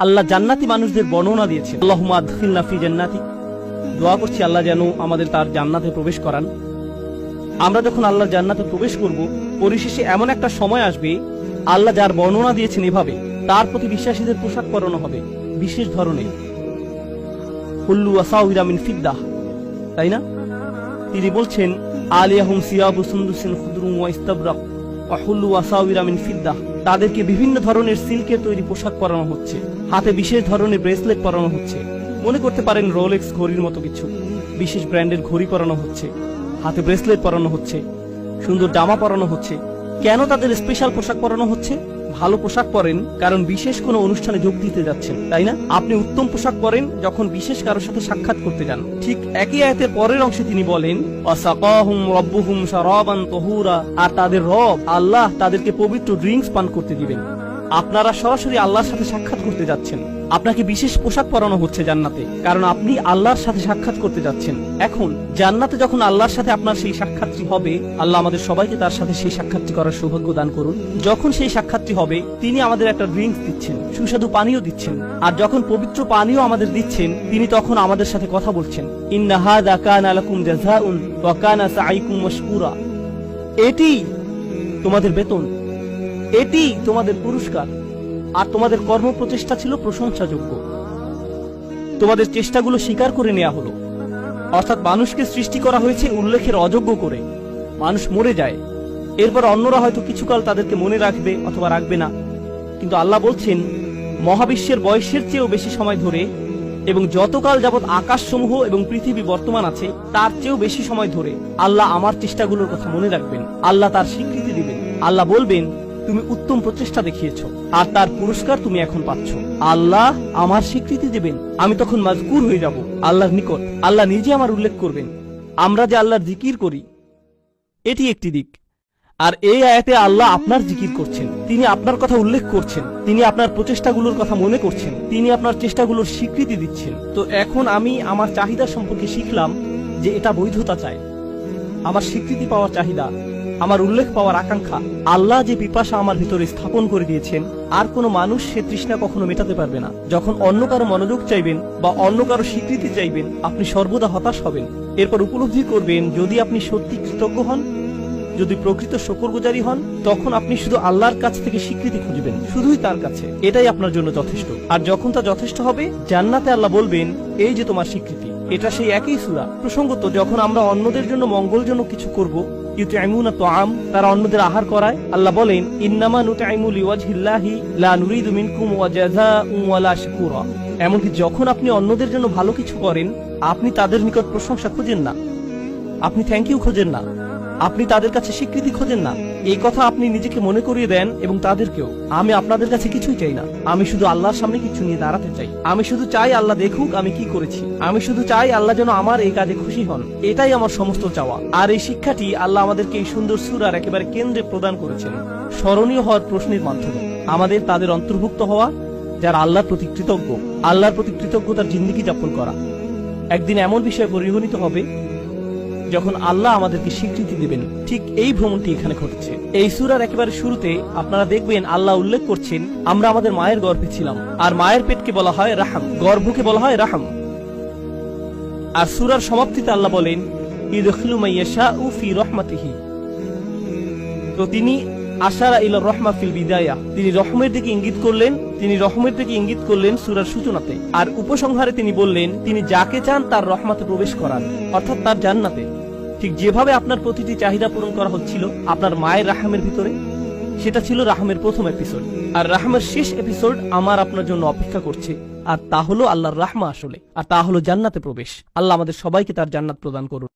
আল্লাহ জান্নাতি মানুষদের বর্ণনা দিয়েছে আল্লাহ জান্নাতি। দোয়া করছি আল্লাহ যেন আমাদের তার জান্নাতে প্রবেশ করান। আমরা যখন আল্লাহর জান্নাতে প্রবেশ করব, পরিশেষে এমন একটা সময় আসবে, আল্লাহ যার বর্ণনা দিয়েছেন এভাবে, তার প্রতি বিশ্বাসীদের পোশাক পরানো হবে, বিশেষ ধরনের। হুল্লু আসাউরা মিন ফিদ্দাহ। তাই না? তিনি বলছেন, আলিয়াহুম সিয়াবু সুন্দুসিন খুদরুম ওয়া ইস্তাবরাক। তাদেরকে বিভিন্ন ধরনের সিল্কের তৈরি পোশাক পরানো হচ্ছে। হাতে বিশেষ ধরনের ব্রেসলেট পরানো হচ্ছে। মনে করতে পারেন রোলেক্স ঘড়ির মতো কিছু। বিশেষ ব্র্যান্ডের ঘড়ি পরানো হচ্ছে। হাতে ব্রেসলেট পরানো হচ্ছে। সুন্দর জামা পরানো হচ্ছে। কেন তাদের স্পেশাল পোশাক পরানো হচ্ছে? ভালো পোশাক পরেন, কারণ বিশেষ কোনো অনুষ্ঠানে যোগ দিতে যাচ্ছেন, তাই না? আপনি উত্তম পোশাক পরেন যখন বিশেষ কারোর সাথে সাক্ষাৎ করতে যান। ঠিক একই আয়াতের পরের অংশে তিনি বলেন আর তাদের রব, আল্লাহ তাদেরকে পবিত্র ড্রিঙ্কস পান করতে দিবেন। আপনারা সরাসরি আল্লাহর সাথে সাক্ষাৎ করতে যাচ্ছেন। আপনাকে বিশেষ পোশাক পরানো হচ্ছে জান্নাতে, কারণ আপনি আল্লাহর সাথে সাক্ষাৎ করতে যাচ্ছেন। এখন, জান্নাতে যখন আল্লাহর সাথে আপনার সেই সাক্ষাৎটি হবে, আল্লাহ আমাদের সবাইকে তার সাথে সেই সাক্ষাৎটি করার সৌভাগ্য দান করুন। যখন সেই সাক্ষাৎটি হবে, তিনি আমাদের একটা ড্রিঙ্কস দিচ্ছেন, সুস্বাদু পানীয় দিচ্ছেন। আর যখন পবিত্র পানীয় আমাদের দিচ্ছেন, তিনি তখন আমাদের সাথে কথা বলছেন। ইন্না হাদা কানা আলাকুম জাযাউন ওয়া কানা সাইকুম মাশকুরা। এটি তোমাদের বেতন। এটি তোমাদের পুরস্কার। আর তোমাদের কর্ম প্রচেষ্টা ছিল প্রশংসাযোগ্য। তোমাদের চেষ্টাগুলো স্বীকার করে নেওয়া হলো। অর্থাৎ মানুষকে সৃষ্টি করা হয়েছে উল্লেখের অযোগ্য করে। মানুষ মরে যায়। এরপর অন্যরা হয়তো কিছুকাল তাদেরকে মনে রাখবে অথবা রাখবে না। কিন্তু আল্লাহ বলছেন, মহাবিশ্বের বয়সের চেয়েও বেশি সময় ধরে এবং যতকাল যাবৎ আকাশসমূহ এবং পৃথিবী বর্তমান আছে, তার চেয়েও বেশি সময় ধরে আল্লাহ আমার চেষ্টাগুলোর কথা মনে রাখবেন। আল্লাহ তার স্বীকৃতি দিবেন। আল্লাহ বলবেন তুমি উত্তম প্রচেষ্টা দেখিয়েছ, আর তার পুরস্কার তুমি এখন পাচ্ছ। আল্লাহ আমার স্বীকৃতি দেবেন, আমি তখন মাজকুর হয়ে যাব, আল্লাহর নিকট। আল্লাহ নিজে আমার উল্লেখ করবেন। আমরা যে আল্লাহর জিকির করি, এটি একটি দিক। আর এই আয়াতে আল্লাহ আপনার জিকির করছেন, তিনি আপনার কথা উল্লেখ করছেন, তিনি আপনার প্রচেষ্টাগুলোর কথা মনে করছেন, তিনি আপনার চেষ্টাগুলোর স্বীকৃতি দিচ্ছেন। তো এখন আমি আমার চাহিদা সম্পর্কে শিখলাম যে এটা বৈধতা চায় আমার স্বীকৃতি পাওয়ার চাহিদা আমার উল্লেখ পাওয়ার আকাঙ্ক্ষা, আল্লাহ যে পিপাসা আমার ভিতরে স্থাপন করে দিয়েছেন, আর কোনো মানুষ সে তৃষ্ণা কখনো মেটাতে পারবে না। যখন অন্য কারও মনোযোগ চাইবেন বা অন্য কারও স্বীকৃতি চাইবেন, আপনি সর্বদা হতাশ হবেন। এরপর উপলব্ধি করবেন, যদি আপনি সত্যি কৃতজ্ঞ হন, যদি প্রকৃত শকরগুজারি হন, তখন আপনি শুধু আল্লাহর কাছ থেকে স্বীকৃতি খুঁজবেন, শুধুই তার কাছে। এটাই আপনার জন্য যথেষ্ট। আর যখন তা যথেষ্ট হবে, জান্নাতে আল্লাহ বলবেন, এই যে তোমার স্বীকৃতি, এটা সেই একই সুরা। প্রসঙ্গত, যখন আমরা অন্যদের জন্য মঙ্গলজনক কিছু করব তারা অন্যদের আহার করায়। আল্লাহ বলেন এমনকি যখন আপনি অন্যদের জন্য ভালো কিছু করেন, আপনি তাদের নিকট প্রশংসা খুঁজেন না। আপনি থ্যাংক ইউ খোঁজেন না। আপনি তাদের কাছে স্বীকৃতি খোঁজেন না। এই কথা আপনি নিজেকে মনে করিয়ে দেন এবং তাদেরকেও। আমি আপনাদের কাছে কিছুই চাই না। আমি শুধু আল্লাহর সামনে কিছু নিয়ে দাঁড়াতে চাই। আমি শুধু চাই আল্লাহ দেখুক আমি কি করেছি। আমি শুধু চাই আল্লাহ যেন আমার এই কাজে খুশি হন। এটাই আমার সমস্ত চাওয়া। আর এই শিক্ষাটি আল্লাহ আমাদেরকে এই সুন্দর সুরার একেবারে কেন্দ্রে প্রদান করেছেন। স্মরণীয় হওয়ার প্রশ্নের মাধ্যমে। আমাদের তাদের অন্তর্ভুক্ত হওয়া, যারা আল্লাহর প্রতি কৃতজ্ঞ। আল্লাহর প্রতি কৃতজ্ঞতার জিন্দিগি যাপন করা। একদিন এমন বিষয়ে পরিগণিত হবে যখন আল্লাহ আমাদেরকে স্বীকৃতি দিবেন, ঠিক এই ভ্রমণটি এখানে ঘটেছে। এই সুরার একেবারে শুরুতে আপনারা দেখবেন আল্লাহ উল্লেখ করছেন, আমরা আমাদের মায়ের গর্ভে ছিলাম। আর মায়ের পেটকে বলা হয় রাহাম, গর্ভকে বলা হয় রাহাম। আর সুরার সমাপ্তিতে আল্লাহ বলেন, ইদখিলু মাইয়াশাউ ফি রহমাতিহি। তো তিনি আশারা ইলা রহমা ফিল বিদায়া। তিনি রহমের দিকে ইঙ্গিত করলেন, তিনি রহমের দিকে ইঙ্গিত করলেন সুরার সূচনাতে। আর উপসংহারে তিনি বললেন, তিনি যাকে চান তার রহমাতে প্রবেশ করান, অর্থাৎ তার জান্নাতে। ঠিক যেভাবে আপনার প্রতিটি চাহিদা পূরণ করা হচ্ছিল, আপনার মায়ের রাহামের ভিতরে, সেটা ছিল রাহামের প্রথম এপিসোড আর রাহামের শেষ এপিসোড আমার আপনার জন্য অপেক্ষা করছে। আর তা হলো আল্লাহর রাহমা আসলে, আর তা হলো জান্নাতে প্রবেশ। আল্লাহ আমাদের সবাইকে তার জান্নাত প্রদান করুন।